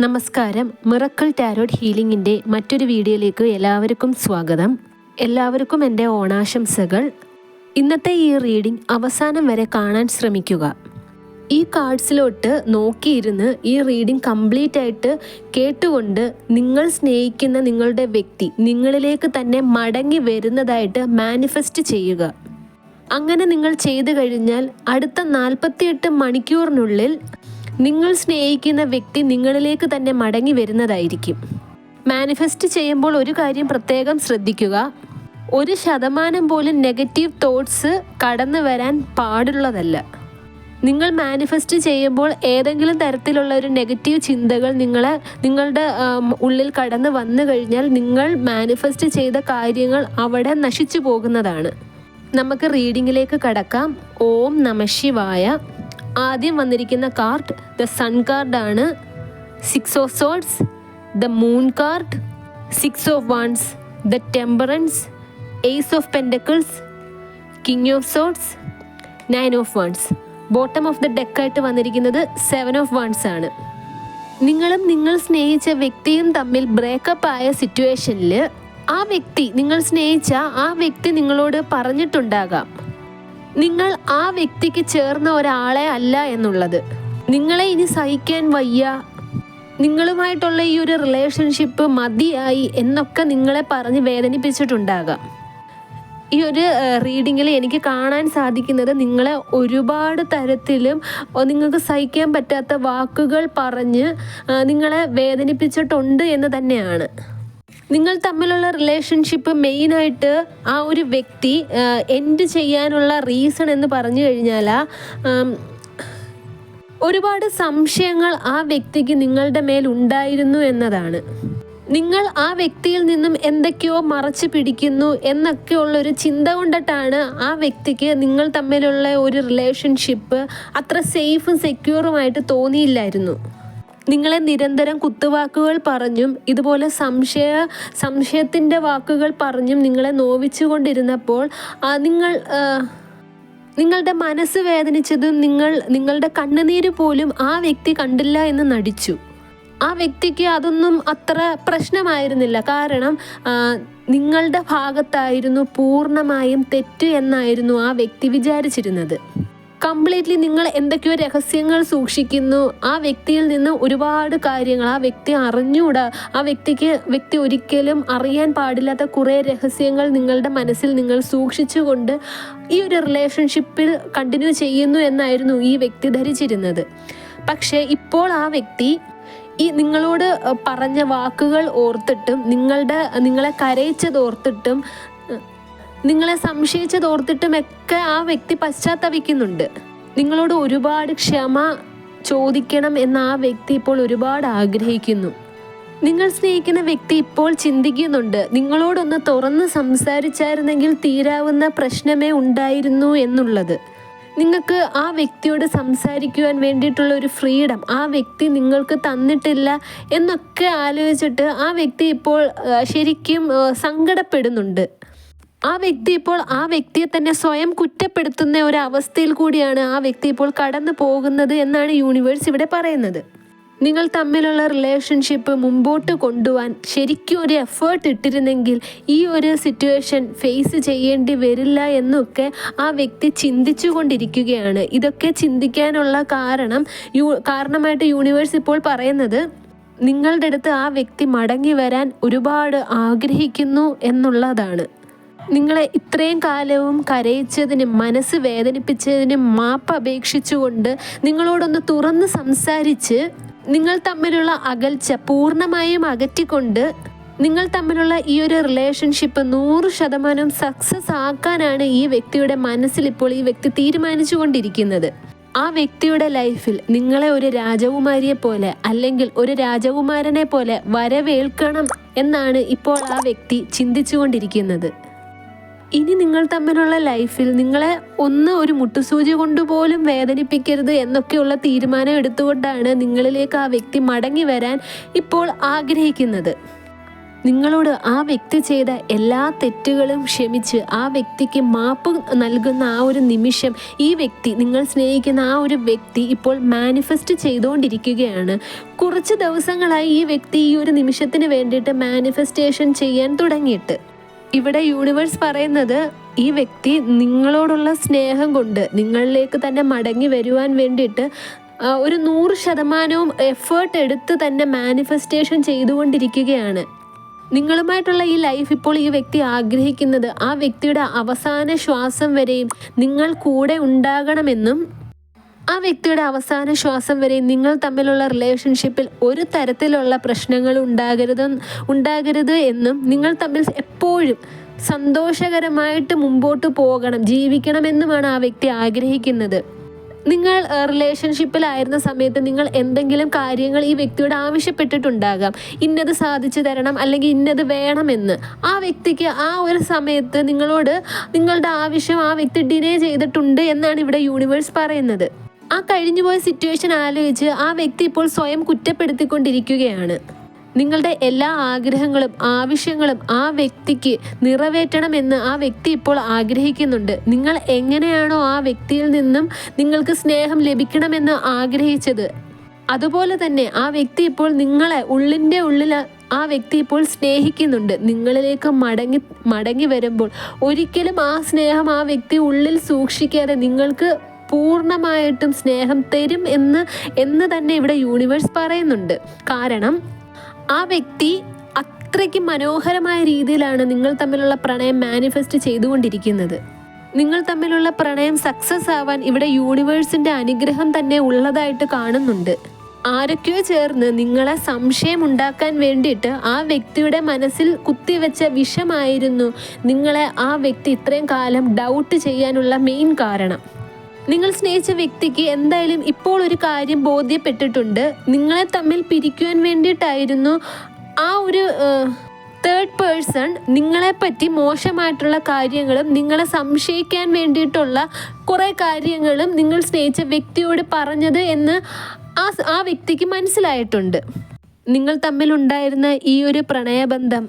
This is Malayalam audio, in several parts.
നമസ്കാരം. മിറക്കിൾ ടാരോട്ട് ഹീലിംഗിന്റെ മറ്റൊരു വീഡിയോയിലേക്ക് എല്ലാവർക്കും സ്വാഗതം. എല്ലാവർക്കും എന്റെ ഓണാശംസകൾ. ഇന്നത്തെ ഈ റീഡിംഗ് അവസാനം വരെ കാണാൻ ശ്രമിക്കുക. ഈ കാർഡ്സിലോട്ട് നോക്കിയിരുന്ന് ഈ റീഡിംഗ് കംപ്ലീറ്റ് ആയിട്ട് കേട്ടുകൊണ്ട് നിങ്ങൾ സ്നേഹിക്കുന്ന നിങ്ങളുടെ വ്യക്തി നിങ്ങളിലേക്ക് തന്നെ മടങ്ങി വരുന്നതായിട്ട് മാനിഫെസ്റ്റ് ചെയ്യുക. അങ്ങനെ നിങ്ങൾ ചെയ്തു കഴിഞ്ഞാൽ അടുത്ത നാൽപ്പത്തിയെട്ട് മണിക്കൂറിനുള്ളിൽ നിങ്ങൾ സ്നേഹിക്കുന്ന വ്യക്തി നിങ്ങളിലേക്ക് തന്നെ മടങ്ങി വരുന്നതായിരിക്കും. മാനിഫെസ്റ്റ് ചെയ്യുമ്പോൾ ഒരു കാര്യം പ്രത്യേകം ശ്രദ്ധിക്കുക. ഒരു ശതമാനം പോലും നെഗറ്റീവ് തോട്ട്സ് കടന്നു വരാൻ പാടുള്ളതല്ല. നിങ്ങൾ മാനിഫെസ്റ്റ് ചെയ്യുമ്പോൾ ഏതെങ്കിലും തരത്തിലുള്ള ഒരു നെഗറ്റീവ് ചിന്തകൾ നിങ്ങളെ നിങ്ങളുടെ ഉള്ളിൽ കടന്നു വന്നു കഴിഞ്ഞാൽ നിങ്ങൾ മാനിഫെസ്റ്റ് ചെയ്ത കാര്യങ്ങൾ അവിടെ നശിച്ചു പോകുന്നതാണ്. നമുക്ക് റീഡിങ്ങിലേക്ക് കടക്കാം. ഓം നമ ശിവായ. ആദ്യം വന്നിരിക്കുന്ന കാർഡ് ദ സൺ കാർഡാണ്. Six of swords the moon card. Six of wands the temperance. Ace of pentacles king of swords nine of wands. Bottom of the ഡെക്കായിട്ട് വന്നിരിക്കുന്നത് സെവൻ ഓഫ് വൺസ് ആണ്. നിങ്ങളും നിങ്ങൾ സ്നേഹിച്ച വ്യക്തിയും തമ്മിൽ ബ്രേക്കപ്പ് ആയ സിറ്റുവേഷനിൽ ആ വ്യക്തി നിങ്ങൾ സ്നേഹിച്ച ആ വ്യക്തി നിങ്ങളോട് പറഞ്ഞിട്ടുണ്ടാകാം. നിങ്ങൾ ആ വ്യക്തിക്ക് ചേർന്ന ഒരാളെ അല്ല എന്നുള്ളത്. നിങ്ങളെ ഇനി സഹിക്കാൻ വയ്യ. നിങ്ങളുമായിട്ടുള്ള ഈ ഒരു റിലേഷൻഷിപ്പ് മതിയായി എന്നൊക്കെ നിങ്ങളെ പറഞ്ഞ് വേദനിപ്പിച്ചിട്ടുണ്ടാകാം. ഈ ഒരു റീഡിങ്ങിൽ എനിക്ക് കാണാൻ സാധിക്കുന്നത് നിങ്ങളെ ഒരുപാട് തരത്തിലും നിങ്ങൾക്ക് സഹിക്കാൻ പറ്റാത്ത വാക്കുകൾ പറഞ്ഞ് നിങ്ങളെ വേദനിപ്പിച്ചിട്ടുണ്ട് എന്ന് തന്നെയാണ്. നിങ്ങൾ തമ്മിലുള്ള റിലേഷൻഷിപ്പ് മെയിനായിട്ട് ആ ഒരു വ്യക്തി എൻഡ് ചെയ്യാനുള്ള റീസൺ എന്ന് പറഞ്ഞു കഴിഞ്ഞാൽ ഒരുപാട് സംശയങ്ങൾ ആ വ്യക്തിക്ക് നിങ്ങളുടെ മേൽ ഉണ്ടായിരുന്നു എന്നതാണ്. നിങ്ങൾ ആ വ്യക്തിയിൽ നിന്നും എന്തൊക്കെയോ മറച്ചു പിടിക്കുന്നു എന്നൊക്കെയുള്ള ഒരു ചിന്ത കൊണ്ടിട്ടാണ് ആ വ്യക്തിക്ക് നിങ്ങൾ തമ്മിലുള്ള ഒരു റിലേഷൻഷിപ്പ് അത്ര സേഫും സെക്യൂറുമായിട്ട് തോന്നിയില്ലായിരുന്നു. നിങ്ങളെ നിരന്തരം കുത്തുവാക്കുകൾ പറഞ്ഞും ഇതുപോലെ സംശയ സംശയത്തിന്റെ വാക്കുകൾ പറഞ്ഞും നിങ്ങളെ നോവിച്ചുകൊണ്ടിരുന്നപ്പോൾ നിങ്ങൾ നിങ്ങളുടെ മനസ്സ് വേദനിച്ചതും നിങ്ങൾ നിങ്ങളുടെ കണ്ണുനീര് പോലും ആ വ്യക്തി കണ്ടില്ല എന്ന് നടിച്ചു. ആ വ്യക്തിക്ക് അതൊന്നും അത്ര പ്രശ്നമായിരുന്നില്ല. കാരണം നിങ്ങളുടെ ഭാഗത്തായിരുന്നു പൂർണമായും തെറ്റ് എന്നായിരുന്നു ആ വ്യക്തി വിചാരിച്ചിരുന്നത്. കംപ്ലീറ്റ്ലി നിങ്ങൾ എന്തൊക്കെയോ രഹസ്യങ്ങൾ സൂക്ഷിക്കുന്നു. ആ വ്യക്തിയിൽ നിന്ന് ഒരുപാട് കാര്യങ്ങൾ ആ വ്യക്തി അറിഞ്ഞുകൂടാ ആ വ്യക്തിക്ക് വ്യക്തി ഒരിക്കലും അറിയാൻ പാടില്ലാത്ത കുറേ രഹസ്യങ്ങൾ നിങ്ങളുടെ മനസ്സിൽ നിങ്ങൾ സൂക്ഷിച്ചുകൊണ്ട് ഈ ഒരു റിലേഷൻഷിപ്പിൽ കണ്ടിന്യൂ ചെയ്യുന്നു എന്നായിരുന്നു ഈ വ്യക്തി ധരിച്ചിരുന്നത്. പക്ഷേ ഇപ്പോൾ ആ വ്യക്തി ഈ നിങ്ങളോട് പറഞ്ഞ വാക്കുകൾ ഓർത്തിട്ടും നിങ്ങളുടെ നിങ്ങളെ കരയിച്ചത് ഓർത്തിട്ടും നിങ്ങളെ സംശയിച്ചതോർത്തിട്ടും ഒക്കെ ആ വ്യക്തി പശ്ചാത്തപിക്കുന്നുണ്ട്. നിങ്ങളോട് ഒരുപാട് ക്ഷമ ചോദിക്കണം എന്ന് ആ വ്യക്തി ഇപ്പോൾ ഒരുപാട് ആഗ്രഹിക്കുന്നു. നിങ്ങൾ സ്നേഹിക്കുന്ന വ്യക്തി ഇപ്പോൾ ചിന്തിക്കുന്നുണ്ട്. നിങ്ങളോടൊന്ന് തുറന്ന് സംസാരിച്ചായിരുന്നെങ്കിൽ തീരാവുന്ന പ്രശ്നമേ ഉണ്ടായിരുന്നു എന്നുള്ളത്. നിങ്ങൾക്ക് ആ വ്യക്തിയോട് സംസാരിക്കുവാൻ വേണ്ടിയിട്ടുള്ള ഒരു ഫ്രീഡം ആ വ്യക്തി നിങ്ങൾക്ക് തന്നിട്ടില്ല എന്നൊക്കെ ആലോചിച്ചിട്ട് ആ വ്യക്തി ഇപ്പോൾ ശരിക്കും സങ്കടപ്പെടുന്നുണ്ട്. ആ വ്യക്തി ഇപ്പോൾ ആ വ്യക്തിയെ തന്നെ സ്വയം കുറ്റപ്പെടുത്തുന്ന ഒരു അവസ്ഥയിൽ കൂടിയാണ് ആ വ്യക്തി ഇപ്പോൾ കടന്നു പോകുന്നത് എന്നാണ് യൂണിവേഴ്സ് ഇവിടെ പറയുന്നത്. നിങ്ങൾ തമ്മിലുള്ള റിലേഷൻഷിപ്പ് മുമ്പോട്ട് കൊണ്ടുപോകാൻ ശരിക്കും ഒരു എഫേർട്ട് ഇട്ടിരുന്നെങ്കിൽ ഈ ഒരു സിറ്റുവേഷൻ ഫേസ് ചെയ്യേണ്ടി വരില്ല എന്നൊക്കെ ആ വ്യക്തി ചിന്തിച്ചു കൊണ്ടിരിക്കുകയാണ്. ഇതൊക്കെ ചിന്തിക്കാനുള്ള കാരണം കാരണമായിട്ട് യൂണിവേഴ്സ് ഇപ്പോൾ പറയുന്നത് നിങ്ങളുടെ അടുത്ത് ആ വ്യക്തി മടങ്ങി വരാൻ ഒരുപാട് ആഗ്രഹിക്കുന്നു എന്നുള്ളതാണ്. നിങ്ങളെ ഇത്രയും കാലവും കരയിച്ചതിനും മനസ്സ് വേദനിപ്പിച്ചതിനും മാപ്പ് അപേക്ഷിച്ചുകൊണ്ട് നിങ്ങളോടൊന്ന് തുറന്ന് സംസാരിച്ച് നിങ്ങൾ തമ്മിലുള്ള അകൽച്ച പൂർണമായും അകറ്റിക്കൊണ്ട് നിങ്ങൾ തമ്മിലുള്ള ഈ ഒരു റിലേഷൻഷിപ്പ് നൂറ് ശതമാനം സക്സസ് ആക്കാനാണ് ഈ വ്യക്തിയുടെ മനസ്സിൽ ഇപ്പോൾ ഈ വ്യക്തി തീരുമാനിച്ചുകൊണ്ടിരിക്കുന്നത്. ആ വ്യക്തിയുടെ ലൈഫിൽ നിങ്ങളെ ഒരു രാജകുമാരിയെ പോലെ അല്ലെങ്കിൽ ഒരു രാജകുമാരനെ പോലെ വരവേൽക്കണം എന്നാണ് ഇപ്പോൾ ആ വ്യക്തി ചിന്തിച്ചുകൊണ്ടിരിക്കുന്നത്. ഇനി നിങ്ങൾ തമ്മിലുള്ള ലൈഫിൽ നിങ്ങളെ ഒന്ന് ഒരു മുട്ടുസൂചി കൊണ്ടുപോലും വേദനിപ്പിക്കരുത് എന്നൊക്കെയുള്ള തീരുമാനം എടുത്തുകൊണ്ടാണ് നിങ്ങളിലേക്ക് ആ വ്യക്തി മടങ്ങി വരാൻ ഇപ്പോൾ ആഗ്രഹിക്കുന്നത്. നിങ്ങളോട് ആ വ്യക്തി ചെയ്ത എല്ലാ തെറ്റുകളും ക്ഷമിച്ച് ആ വ്യക്തിക്ക് മാപ്പ് നൽകുന്ന ആ ഒരു നിമിഷം ഈ വ്യക്തി നിങ്ങൾ സ്നേഹിക്കുന്ന ആ ഒരു വ്യക്തി ഇപ്പോൾ മാനിഫെസ്റ്റ് ചെയ്തുകൊണ്ടിരിക്കുകയാണ്. കുറച്ച് ദിവസങ്ങളായി ഈ വ്യക്തി ഈ ഒരു നിമിഷത്തിന് വേണ്ടിയിട്ട് മാനിഫെസ്റ്റേഷൻ ചെയ്യാൻ തുടങ്ങിയിട്ട്. ഇവിടെ യൂണിവേഴ്സ് പറയുന്നത് ഈ വ്യക്തി നിങ്ങളോടുള്ള സ്നേഹം കൊണ്ട് നിങ്ങളിലേക്ക് തന്നെ മടങ്ങി വരുവാൻ വേണ്ടിയിട്ട് ഒരു നൂറ് ശതമാനവും എഫേർട്ട് എടുത്ത് തന്നെ മാനിഫെസ്റ്റേഷൻ ചെയ്തുകൊണ്ടിരിക്കുകയാണ്. നിങ്ങളുമായിട്ടുള്ള ഈ ലൈഫ് ഇപ്പോൾ ഈ വ്യക്തി ആഗ്രഹിക്കുന്നത് ആ വ്യക്തിയുടെ അവസാന ശ്വാസം വരെയും നിങ്ങൾ കൂടെ ഉണ്ടാകണമെന്നും ആ വ്യക്തിയുടെ അവസാന ശ്വാസം വരെ നിങ്ങൾ തമ്മിലുള്ള റിലേഷൻഷിപ്പിൽ ഒരു തരത്തിലുള്ള പ്രശ്നങ്ങൾ ഉണ്ടാകരുത് ഉണ്ടാകരുത് എന്നും നിങ്ങൾ തമ്മിൽ എപ്പോഴും സന്തോഷകരമായിട്ട് മുമ്പോട്ട് പോകണം ജീവിക്കണമെന്നുമാണ് ആ വ്യക്തി ആഗ്രഹിക്കുന്നത്. നിങ്ങൾ റിലേഷൻഷിപ്പിലായിരുന്ന സമയത്ത് നിങ്ങൾ എന്തെങ്കിലും കാര്യങ്ങൾ ഈ വ്യക്തിയോട് ആവശ്യപ്പെട്ടിട്ടുണ്ടാകാം. ഇന്നത് സാധിച്ചു തരണം അല്ലെങ്കിൽ ഇന്നത് വേണമെന്ന്. ആ വ്യക്തിക്ക് ആ ഒരു സമയത്ത് നിങ്ങളോട് നിങ്ങളുടെ ആവശ്യം ആ വ്യക്തി ഡിനേ ചെയ്തിട്ടുണ്ട് എന്നാണ് ഇവിടെ യൂണിവേഴ്സ് പറയുന്നത്. ആ കഴിഞ്ഞുപോയ സിറ്റുവേഷൻ ആലോചിച്ച് ആ വ്യക്തി ഇപ്പോൾ സ്വയം കുറ്റപ്പെടുത്തിക്കൊണ്ടിരിക്കുകയാണ്. നിങ്ങളുടെ എല്ലാ ആഗ്രഹങ്ങളും ആവശ്യങ്ങളും ആ വ്യക്തിക്ക് നിറവേറ്റണമെന്ന് ആ വ്യക്തി ഇപ്പോൾ ആഗ്രഹിക്കുന്നുണ്ട്. നിങ്ങൾ എങ്ങനെയാണോ ആ വ്യക്തിയിൽ നിന്നും നിങ്ങൾക്ക് സ്നേഹം ലഭിക്കണമെന്ന് ആഗ്രഹിച്ചത്. അതുപോലെ തന്നെ ആ വ്യക്തി ഇപ്പോൾ നിങ്ങളെ ഉള്ളിന്റെ ഉള്ളിൽ ആ വ്യക്തി ഇപ്പോൾ സ്നേഹിക്കുന്നുണ്ട്. നിങ്ങളിലേക്ക് മടങ്ങി മടങ്ങി വരുമ്പോൾ ഒരിക്കലും ആ സ്നേഹം ആ വ്യക്തി ഉള്ളിൽ സൂക്ഷിക്കാതെ നിങ്ങൾക്ക് പൂർണമായിട്ടും സ്നേഹം തരും എന്ന് എന്ന് തന്നെ ഇവിടെ യൂണിവേഴ്സ് പറയുന്നുണ്ട്. കാരണം ആ വ്യക്തി അത്രയ്ക്ക് മനോഹരമായ രീതിയിലാണ് നിങ്ങൾ തമ്മിലുള്ള പ്രണയം മാനിഫെസ്റ്റ് ചെയ്തുകൊണ്ടിരിക്കുന്നത്. നിങ്ങൾ തമ്മിലുള്ള പ്രണയം സക്സസ് ആവാൻ ഇവിടെ യൂണിവേഴ്സിന്റെ അനുഗ്രഹം തന്നെ ഉള്ളതായിട്ട് കാണുന്നുണ്ട്. ആരൊക്കെയോ ചേർന്ന് നിങ്ങളെ സംശയം ഉണ്ടാക്കാൻ വേണ്ടിയിട്ട് ആ വ്യക്തിയുടെ മനസ്സിൽ കുത്തിവെച്ച വിഷമായിരുന്നു നിങ്ങളെ ആ വ്യക്തി ഇത്രയും കാലം ഡൗട്ട് ചെയ്യാനുള്ള മെയിൻ കാരണം. നിങ്ങൾ സ്നേഹിച്ച വ്യക്തിക്ക് എന്തായാലും ഇപ്പോൾ ഒരു കാര്യം ബോധ്യപ്പെട്ടിട്ടുണ്ട്. നിങ്ങളെ തമ്മിൽ പിരിക്കുവാൻ വേണ്ടിയിട്ടായിരുന്നു ആ ഒരു തേർഡ് പേഴ്സൺ നിങ്ങളെപ്പറ്റി മോശമായിട്ടുള്ള കാര്യങ്ങളും നിങ്ങളെ സംശയിക്കാൻ വേണ്ടിയിട്ടുള്ള കുറേ കാര്യങ്ങളും നിങ്ങൾ സ്നേഹിച്ച വ്യക്തിയോട് പറഞ്ഞത് എന്ന് ആ ആ വ്യക്തിക്ക് മനസ്സിലായിട്ടുണ്ട്. നിങ്ങൾ തമ്മിലുണ്ടായിരുന്ന ഈ ഒരു പ്രണയബന്ധം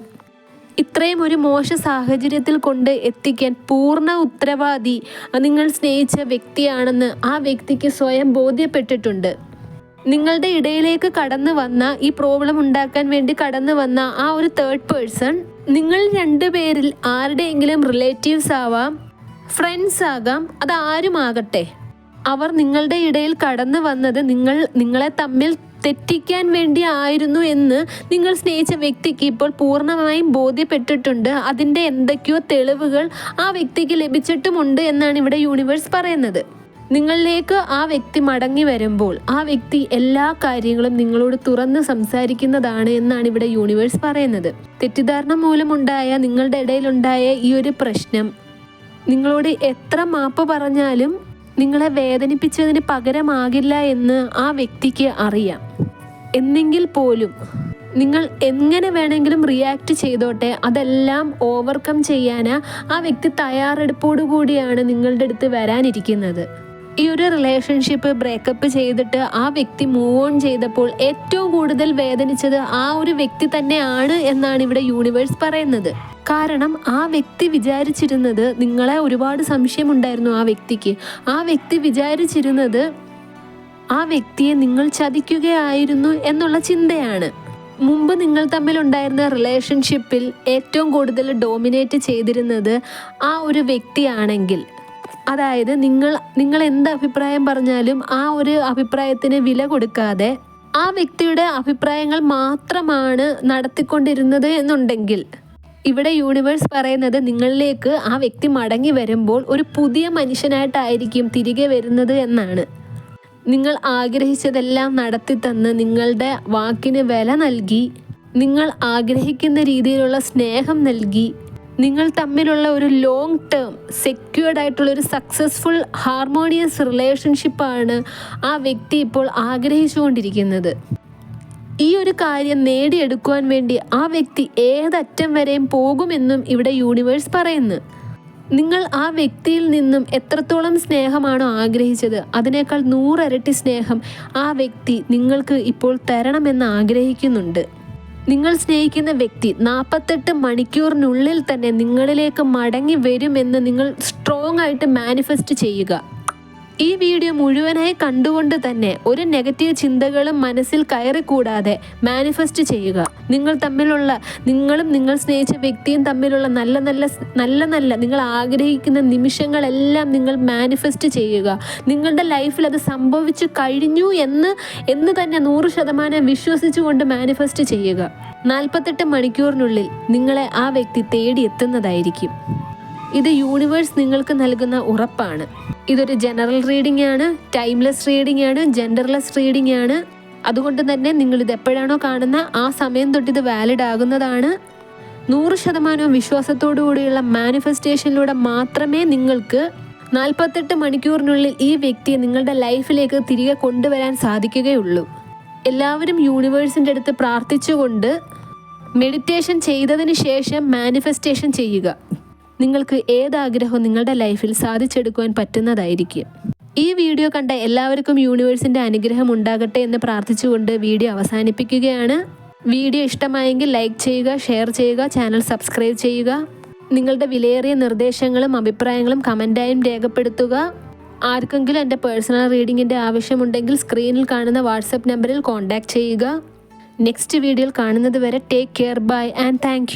ഇത്രയും ഒരു മോശ സാഹചര്യത്തിൽ കൊണ്ട് എത്തിക്കാൻ പൂർണ ഉത്തരവാദി നിങ്ങൾ സ്നേഹിച്ച വ്യക്തിയാണെന്ന് ആ വ്യക്തിക്ക് സ്വയം ബോധ്യപ്പെട്ടിട്ടുണ്ട്. നിങ്ങളുടെ ഇടയിലേക്ക് കടന്നു വന്ന ഈ പ്രോബ്ലം ഉണ്ടാക്കാൻ വേണ്ടി കടന്നു വന്ന ആ ഒരു തേർഡ് പേഴ്സൺ നിങ്ങൾ രണ്ടുപേരിൽ ആരുടെയെങ്കിലും റിലേറ്റീവ്സ് ആവാം ഫ്രണ്ട്സ് ആകാം അത് ആരുമാകട്ടെ? അവർ നിങ്ങളുടെ ഇടയിൽ കടന്നു വന്നത് നിങ്ങൾ നിങ്ങളെ തമ്മിൽ തെറ്റിക്കാൻ വേണ്ടി ആയിരുന്നു എന്ന് നിങ്ങൾ സ്നേഹിച്ച വ്യക്തിക്ക് ഇപ്പോൾ പൂർണമായും ബോധ്യപ്പെട്ടിട്ടുണ്ട്. അതിന്റെ എന്തൊക്കെയോ തെളിവുകൾ ആ വ്യക്തിക്ക് ലഭിച്ചിട്ടുമുണ്ട് എന്നാണ് ഇവിടെ യൂണിവേഴ്സ് പറയുന്നത്. നിങ്ങളിലേക്ക് ആ വ്യക്തി മടങ്ങി വരുമ്പോൾ ആ വ്യക്തി എല്ലാ കാര്യങ്ങളും നിങ്ങളോട് തുറന്ന് സംസാരിക്കുന്നതാണ് എന്നാണ് ഇവിടെ യൂണിവേഴ്സ് പറയുന്നത്. തെറ്റിദ്ധാരണ മൂലമുണ്ടായ നിങ്ങളുടെ ഇടയിലുണ്ടായ ഈ ഒരു പ്രശ്നം നിങ്ങളോട് എത്ര മാപ്പ് പറഞ്ഞാലും നിങ്ങളെ വേദനിപ്പിച്ചതിന് പകരമാകില്ല എന്ന് ആ വ്യക്തിക്ക് അറിയാം. എന്നെങ്കിൽ പോലും നിങ്ങൾ എങ്ങനെ വേണമെങ്കിലും റിയാക്ട് ചെയ്തോട്ടെ അതെല്ലാം ഓവർകം ചെയ്യാൻ ആ വ്യക്തി തയ്യാറെടുപ്പോടു കൂടിയാണ് നിങ്ങളുടെ അടുത്ത് വരാനിരിക്കുന്നത്. ഈ ഒരു റിലേഷൻഷിപ്പ് ബ്രേക്കപ്പ് ചെയ്തിട്ട് ആ വ്യക്തി മൂവ് ഓൺ ചെയ്തപ്പോൾ ഏറ്റവും കൂടുതൽ വേദനിച്ചത് ആ ഒരു വ്യക്തി തന്നെയാണ് എന്നാണ് ഇവിടെ യൂണിവേഴ്സ് പറയുന്നത്. കാരണം ആ വ്യക്തി വിചാരിച്ചിരുന്നത് നിങ്ങളെ ഒരുപാട് സംശയമുണ്ടായിരുന്നു ആ വ്യക്തിക്ക്. ആ വ്യക്തി വിചാരിച്ചിരുന്നത് ആ വ്യക്തിയെ നിങ്ങൾ ചതിക്കുകയായിരുന്നു എന്നുള്ള ചിന്തയാണ്. മുമ്പ് നിങ്ങൾ തമ്മിലുണ്ടായിരുന്ന റിലേഷൻഷിപ്പിൽ ഏറ്റവും കൂടുതൽ ഡോമിനേറ്റ് ചെയ്തിരുന്നത് ആ ഒരു വ്യക്തിയാണെങ്കിൽ. അതായത് നിങ്ങൾ നിങ്ങൾ എന്ത് അഭിപ്രായം പറഞ്ഞാലും ആ ഒരു അഭിപ്രായത്തിന് വില കൊടുക്കാതെ ആ വ്യക്തിയുടെ അഭിപ്രായങ്ങൾ മാത്രമാണ് നടത്തിക്കൊണ്ടിരുന്നത് എന്നുണ്ടെങ്കിൽ. ഇവിടെ യൂണിവേഴ്സ് പറയുന്നത് നിങ്ങളിലേക്ക് ആ വ്യക്തി മടങ്ങി വരുമ്പോൾ ഒരു പുതിയ മനുഷ്യനായിട്ടായിരിക്കും തിരികെ വരുന്നത് എന്നാണ്. നിങ്ങൾ ആഗ്രഹിച്ചതെല്ലാം നടത്തി തന്ന് നിങ്ങളുടെ വാക്കിന് വില നൽകി നിങ്ങൾ ആഗ്രഹിക്കുന്ന രീതിയിലുള്ള സ്നേഹം നൽകി നിങ്ങൾ തമ്മിലുള്ള ഒരു ലോങ് ടേം സെക്യൂർഡ് ആയിട്ടുള്ള ഒരു സക്സസ്ഫുൾ ഹാർമോണിയസ് റിലേഷൻഷിപ്പാണ് ആ വ്യക്തി ഇപ്പോൾ ആഗ്രഹിച്ചുകൊണ്ടിരിക്കുന്നത്. ഈ ഒരു കാര്യം നേടിയെടുക്കുവാൻ വേണ്ടി ആ വ്യക്തി ഏതറ്റം വരെയും പോകുമെന്നും ഇവിടെ യൂണിവേഴ്സ് പറയുന്നു. നിങ്ങൾ ആ വ്യക്തിയിൽ നിന്നും എത്രത്തോളം സ്നേഹമാണോ ആഗ്രഹിച്ചത് അതിനേക്കാൾ നൂറരട്ടി സ്നേഹം ആ വ്യക്തി നിങ്ങൾക്ക് ഇപ്പോൾ തരണമെന്ന് ആഗ്രഹിക്കുന്നുണ്ട്. നിങ്ങൾ സ്നേഹിക്കുന്ന വ്യക്തി നാൽപ്പത്തെട്ട് മണിക്കൂറിനുള്ളിൽ തന്നെ നിങ്ങളിലേക്ക് മടങ്ങി വരുമെന്ന് നിങ്ങൾ സ്ട്രോങ് ആയിട്ട് മാനിഫെസ്റ്റ് ചെയ്യുക. ഈ വീഡിയോ മുഴുവനായി കണ്ടുകൊണ്ട് തന്നെ ഒരു നെഗറ്റീവ് ചിന്തകളും മനസ്സിൽ കയറിക്കൂടാതെ മാനിഫെസ്റ്റ് ചെയ്യുക. നിങ്ങൾ തമ്മിലുള്ള നിങ്ങളും നിങ്ങൾ സ്നേഹിച്ച വ്യക്തിയും തമ്മിലുള്ള നല്ല നല്ല നല്ല നല്ല നിങ്ങൾ ആഗ്രഹിക്കുന്ന നിമിഷങ്ങളെല്ലാം നിങ്ങൾ മാനിഫെസ്റ്റ് ചെയ്യുക. നിങ്ങളുടെ ലൈഫിൽ അത് സംഭവിച്ചു കഴിഞ്ഞു എന്ന് എന്ന് തന്നെ നൂറ് ശതമാനം വിശ്വസിച്ചുകൊണ്ട് മാനിഫെസ്റ്റ് ചെയ്യുക. നാൽപ്പത്തെട്ട് മണിക്കൂറിനുള്ളിൽ നിങ്ങളെ ആ വ്യക്തി തേടി എത്തുന്നതായിരിക്കും. ഇത് യൂണിവേഴ്സ് നിങ്ങൾക്ക് നൽകുന്ന ഉറപ്പാണ്. ഇതൊരു ജനറൽ റീഡിംഗ് ആണ് ടൈംലെസ് റീഡിംഗ് ആണ് ജെൻഡർലെസ് റീഡിംഗ് ആണ്. അതുകൊണ്ട് തന്നെ നിങ്ങൾ ഇത് എപ്പോഴാണോ കാണുന്ന ആ സമയം തൊട്ട് ഇത് വാലിഡ് ആകുന്നതാണ്. നൂറ് ശതമാനവും വിശ്വാസത്തോടു കൂടിയുള്ള മാനിഫെസ്റ്റേഷനിലൂടെ മാത്രമേ നിങ്ങൾക്ക് നാൽപ്പത്തെട്ട് മണിക്കൂറിനുള്ളിൽ ഈ വ്യക്തിയെ നിങ്ങളുടെ ലൈഫിലേക്ക് തിരികെ കൊണ്ടുവരാൻ സാധിക്കുകയുള്ളൂ. എല്ലാവരും യൂണിവേഴ്സിന്റെ അടുത്ത് പ്രാർത്ഥിച്ചുകൊണ്ട് മെഡിറ്റേഷൻ ചെയ്തതിന് ശേഷം മാനിഫെസ്റ്റേഷൻ ചെയ്യുക. നിങ്ങൾക്ക് ഏത് ആഗ്രഹവും നിങ്ങളുടെ ലൈഫിൽ സാധിച്ചെടുക്കുവാൻ പറ്റുന്നതായിരിക്കും. ഈ വീഡിയോ കണ്ട എല്ലാവർക്കും യൂണിവേഴ്സിന്റെ അനുഗ്രഹം ഉണ്ടാകട്ടെ എന്ന് പ്രാർത്ഥിച്ചുകൊണ്ട് വീഡിയോ അവസാനിപ്പിക്കുകയാണ്. വീഡിയോ ഇഷ്ടമായെങ്കിൽ ലൈക്ക് ചെയ്യുക ഷെയർ ചെയ്യുക ചാനൽ സബ്സ്ക്രൈബ് ചെയ്യുക. നിങ്ങളുടെ വിലയേറിയ നിർദ്ദേശങ്ങളും അഭിപ്രായങ്ങളും കമന്റായും രേഖപ്പെടുത്തുക. ആർക്കെങ്കിലും എന്റെ പേഴ്സണൽ റീഡിങ്ങിന്റെ ആവശ്യമുണ്ടെങ്കിൽ സ്ക്രീനിൽ കാണുന്ന വാട്സപ്പ് നമ്പറിൽ കോൺടാക്റ്റ് ചെയ്യുക. നെക്സ്റ്റ് വീഡിയോയിൽ കാണുന്നത് വരെ take care bye and thank